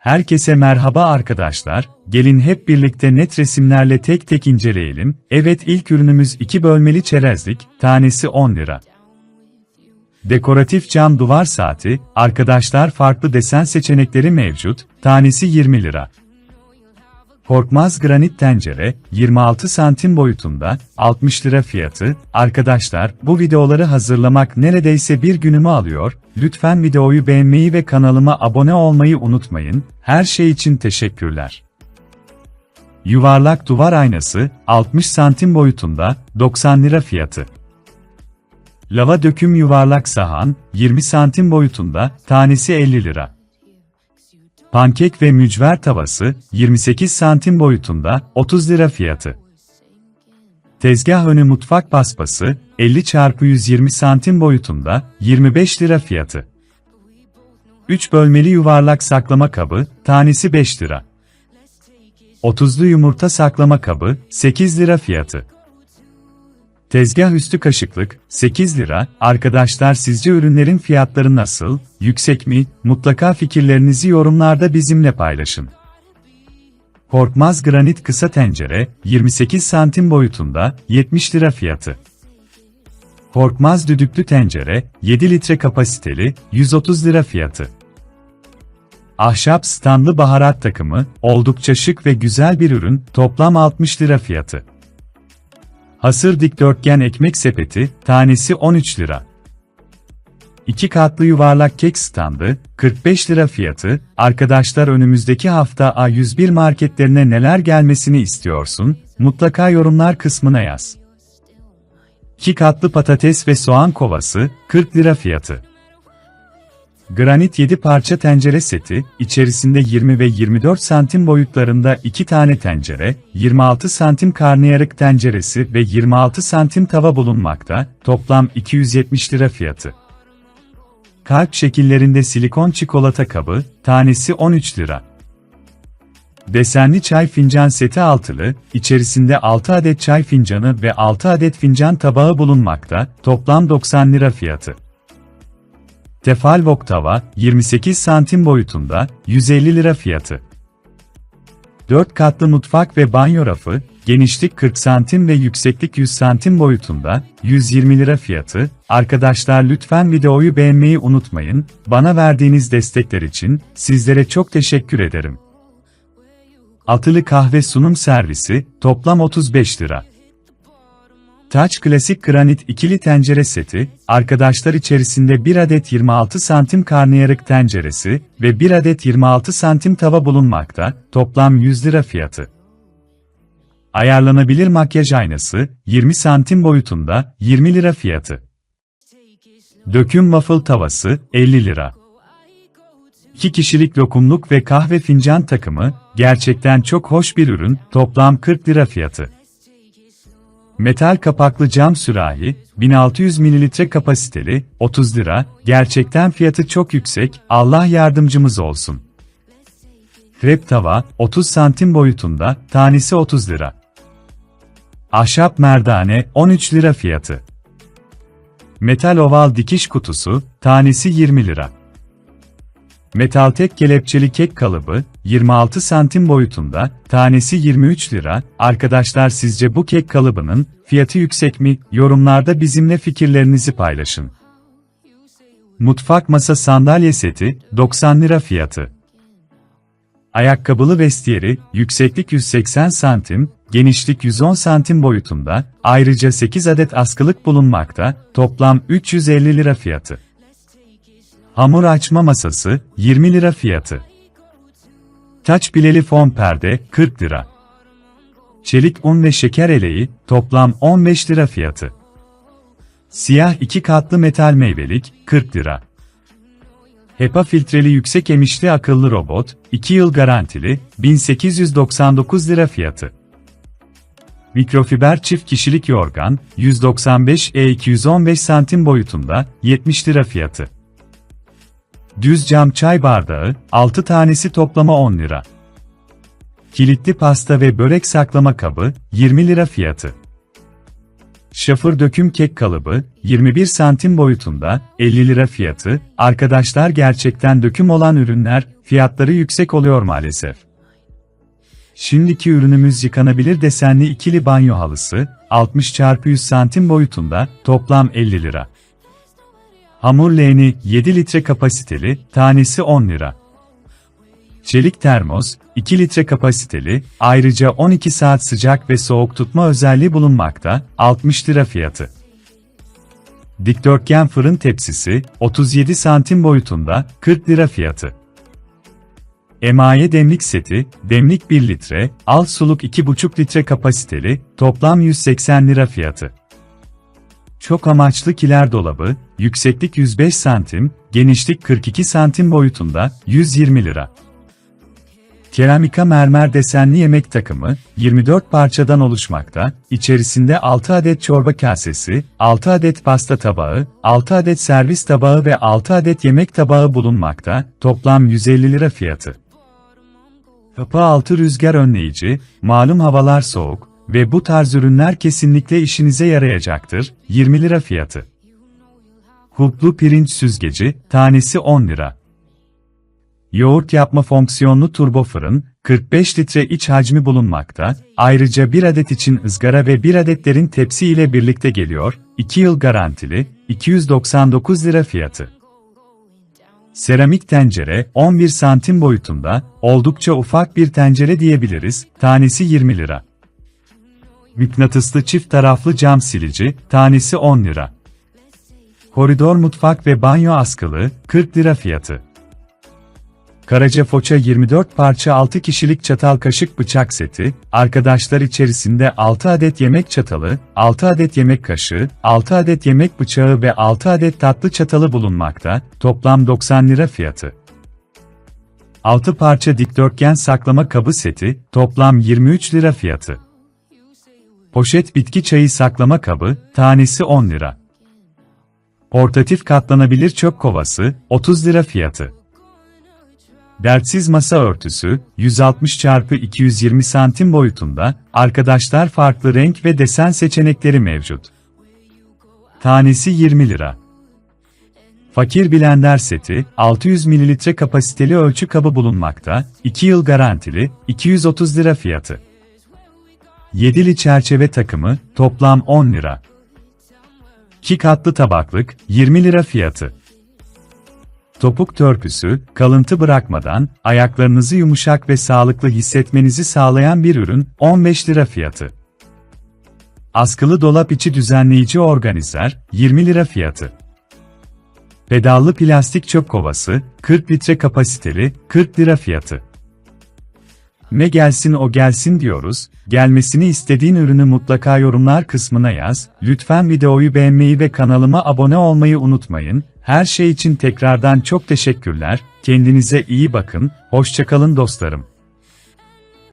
Herkese merhaba arkadaşlar, gelin hep birlikte net resimlerle tek tek inceleyelim. Evet ilk ürünümüz 2 bölmeli çerezlik, tanesi 10 lira. Dekoratif cam duvar saati, arkadaşlar farklı desen seçenekleri mevcut, tanesi 20 lira. Korkmaz granit tencere, 26 santim boyutunda, 60 lira fiyatı. Arkadaşlar, bu videoları hazırlamak neredeyse bir günümü alıyor. Lütfen videoyu beğenmeyi ve kanalıma abone olmayı unutmayın. Her şey için teşekkürler. Yuvarlak duvar aynası, 60 santim boyutunda, 90 lira fiyatı. Lava döküm yuvarlak sahan, 20 santim boyutunda, tanesi 50 lira. Pankek ve mücver tavası, 28 santim boyutunda, 30 lira fiyatı. Tezgah önü mutfak paspası, 50 x 120 santim boyutunda, 25 lira fiyatı. 3 bölmeli yuvarlak saklama kabı, tanesi 5 lira. 30'lu yumurta saklama kabı, 8 lira fiyatı. Tezgah üstü kaşıklık, 8 lira. Arkadaşlar sizce ürünlerin fiyatları nasıl, yüksek mi? Mutlaka fikirlerinizi yorumlarda bizimle paylaşın. Korkmaz granit kısa tencere, 28 santim boyutunda, 70 lira fiyatı. Korkmaz düdüklü tencere, 7 litre kapasiteli, 130 lira fiyatı. Ahşap standlı baharat takımı, oldukça şık ve güzel bir ürün, toplam 60 lira fiyatı. Hasır dikdörtgen ekmek sepeti, tanesi 13 lira. 2 katlı yuvarlak kek standı, 45 lira fiyatı. Arkadaşlar önümüzdeki hafta A101 marketlerine neler gelmesini istiyorsun? Mutlaka yorumlar kısmına yaz. 2 katlı patates ve soğan kovası, 40 lira fiyatı. Granit 7 parça tencere seti, içerisinde 20 ve 24 santim boyutlarında 2 tane tencere, 26 santim karnıyarık tenceresi ve 26 santim tava bulunmakta, toplam 270 lira fiyatı. Kalp şekillerinde silikon çikolata kabı, tanesi 13 lira. Desenli çay fincan seti altılı, içerisinde 6 adet çay fincanı ve 6 adet fincan tabağı bulunmakta, toplam 90 lira fiyatı. Tefal wok tava, 28 santim boyutunda, 150 lira fiyatı. 4 katlı mutfak ve banyo rafı, genişlik 40 santim ve yükseklik 100 santim boyutunda, 120 lira fiyatı. Arkadaşlar lütfen videoyu beğenmeyi unutmayın, bana verdiğiniz destekler için, sizlere çok teşekkür ederim. Atılı kahve sunum servisi, toplam 35 lira. Taç Klasik Granit ikili tencere seti, arkadaşlar içerisinde 1 adet 26 santim karnıyarık tenceresi ve 1 adet 26 santim tava bulunmakta, toplam 100 lira fiyatı. Ayarlanabilir makyaj aynası, 20 santim boyutunda, 20 lira fiyatı. Döküm waffle tavası, 50 lira. 2 kişilik lokumluk ve kahve fincan takımı, gerçekten çok hoş bir ürün, toplam 40 lira fiyatı. Metal kapaklı cam sürahi, 1600 ml kapasiteli, 30 lira, gerçekten fiyatı çok yüksek, Allah yardımcımız olsun. Krep tava, 30 santim boyutunda, tanesi 30 lira. Ahşap merdane, 13 lira fiyatı. Metal oval dikiş kutusu, tanesi 20 lira. Metal tek kelepçeli kek kalıbı, 26 santim boyutunda, tanesi 23 lira. Arkadaşlar sizce bu kek kalıbının fiyatı yüksek mi? Yorumlarda bizimle fikirlerinizi paylaşın. Mutfak masa sandalye seti, 90 lira fiyatı. Ayakkabılı vestiyeri, yükseklik 180 santim, genişlik 110 santim boyutunda, ayrıca 8 adet askılık bulunmakta, toplam 350 lira fiyatı. Hamur açma masası, 20 lira fiyatı. Taç bileli fon perde, 40 lira. Çelik un ve şeker eleği, toplam 15 lira fiyatı. Siyah iki katlı metal meyvelik, 40 lira. HEPA filtreli yüksek emişli akıllı robot, 2 yıl garantili, 1899 lira fiyatı. Mikrofiber çift kişilik yorgan, 195 E 215 santim boyutunda, 70 lira fiyatı. Düz cam çay bardağı, 6 tanesi toplama 10 lira. Kilitli pasta ve börek saklama kabı, 20 lira fiyatı. Şafır döküm kek kalıbı, 21 santim boyutunda, 50 lira fiyatı. Arkadaşlar gerçekten döküm olan ürünler, fiyatları yüksek oluyor maalesef. Şimdiki ürünümüz yıkanabilir desenli ikili banyo halısı, 60 x 100 santim boyutunda, toplam 50 lira. Hamur leğeni 7 litre kapasiteli, tanesi 10 lira. Çelik termos, 2 litre kapasiteli, ayrıca 12 saat sıcak ve soğuk tutma özelliği bulunmakta, 60 lira fiyatı. Dikdörtgen fırın tepsisi, 37 santim boyutunda, 40 lira fiyatı. Emaye demlik seti, demlik 1 litre, al suluk 2,5 litre kapasiteli, toplam 180 lira fiyatı. Çok amaçlı kiler dolabı, yükseklik 105 santim, genişlik 42 santim boyutunda, 120 lira. Keramika mermer desenli yemek takımı, 24 parçadan oluşmakta, içerisinde 6 adet çorba kasesi, 6 adet pasta tabağı, 6 adet servis tabağı ve 6 adet yemek tabağı bulunmakta, toplam 150 lira fiyatı. Kapı altı rüzgar önleyici, malum havalar soğuk ve bu tarz ürünler kesinlikle işinize yarayacaktır, 20 lira fiyatı. Kulplu pirinç süzgeci, tanesi 10 lira. Yoğurt yapma fonksiyonlu turbo fırın, 45 litre iç hacmi bulunmakta, ayrıca 1 adet için ızgara ve 1 adetlerin tepsi ile birlikte geliyor, 2 yıl garantili, 299 lira fiyatı. Seramik tencere, 11 santim boyutunda, oldukça ufak bir tencere diyebiliriz, tanesi 20 lira. Mıknatıslı çift taraflı cam silici, tanesi 10 lira. Koridor mutfak ve banyo askılı, 40 lira fiyatı. Karaca Foça 24 parça 6 kişilik çatal kaşık bıçak seti, arkadaşlar içerisinde 6 adet yemek çatalı, 6 adet yemek kaşığı, 6 adet yemek bıçağı ve 6 adet tatlı çatalı bulunmakta, toplam 90 lira fiyatı. 6 parça dikdörtgen saklama kabı seti, toplam 23 lira fiyatı. Poşet bitki çayı saklama kabı, tanesi 10 lira. Portatif katlanabilir çöp kovası, 30 lira fiyatı. Dertsiz masa örtüsü, 160 x 220 santim boyutunda, arkadaşlar farklı renk ve desen seçenekleri mevcut. Tanesi 20 lira. Fakir blender seti, 600 ml kapasiteli ölçü kabı bulunmakta, 2 yıl garantili, 230 lira fiyatı. Yedili çerçeve takımı, toplam 10 lira. 2 katlı tabaklık, 20 lira fiyatı. Topuk törpüsü, kalıntı bırakmadan, ayaklarınızı yumuşak ve sağlıklı hissetmenizi sağlayan bir ürün, 15 lira fiyatı. Askılı dolap içi düzenleyici organizer, 20 lira fiyatı. Pedallı plastik çöp kovası, 40 litre kapasiteli, 40 lira fiyatı. Ne gelsin o gelsin diyoruz, gelmesini istediğin ürünü mutlaka yorumlar kısmına yaz, lütfen videoyu beğenmeyi ve kanalıma abone olmayı unutmayın, her şey için tekrardan çok teşekkürler, kendinize iyi bakın, hoşçakalın dostlarım.